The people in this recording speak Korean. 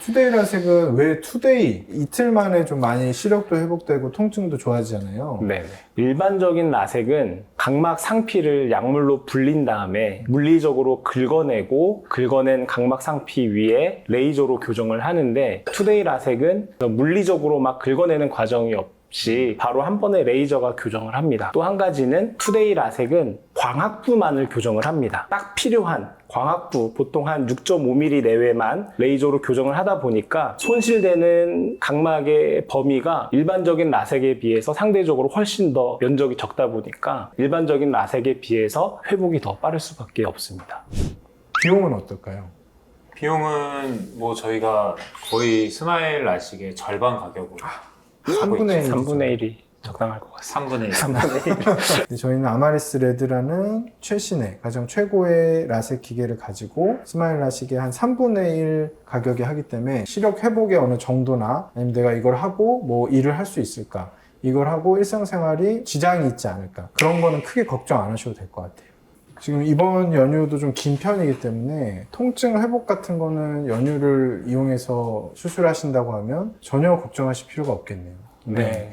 투데이 라섹은 왜 투데이 이틀 만에 좀 많이 시력도 회복되고 통증도 좋아지잖아요. 네. 일반적인 라섹은 각막 상피를 약물로 불린 다음에 물리적으로 긁어내고 긁어낸 각막 상피 위에 레이저로 교정을 하는데 투데이 라섹은 물리적으로 막 긁어내는 과정이 없 이 바로 한 번에 레이저가 교정을 합니다. 또 한 가지는 투데이 라섹은 광학부만을 교정을 합니다. 딱 필요한 광학부 보통 한 6.5mm 내외만 레이저로 교정을 하다 보니까 손실되는 각막의 범위가 일반적인 라섹에 비해서 상대적으로 훨씬 더 면적이 적다 보니까 일반적인 라섹에 비해서 회복이 더 빠를 수밖에 없습니다. 비용은 어떨까요? 비용은 뭐 저희가 거의 스마일 라식의 절반 가격으로 하고 3분의 1. 있죠. 3분의 1이 적당할 것 같습니다. 3분의 1. 3분의 1. 저희는 아마리스 레드라는 최신의 가장 최고의 라섹 기계를 가지고 스마일 라식의 한 3분의 1 가격에 하기 때문에 시력 회복의 어느 정도나 아니면 내가 이걸 하고 뭐 일을 할 수 있을까 이걸 하고 일상생활이 지장이 있지 않을까 그런 거는 크게 걱정 안 하셔도 될 것 같아요. 지금 이번 연휴도 좀 긴 편이기 때문에 통증 회복 같은 거는 연휴를 이용해서 수술하신다고 하면 전혀 걱정하실 필요가 없겠네요. 네.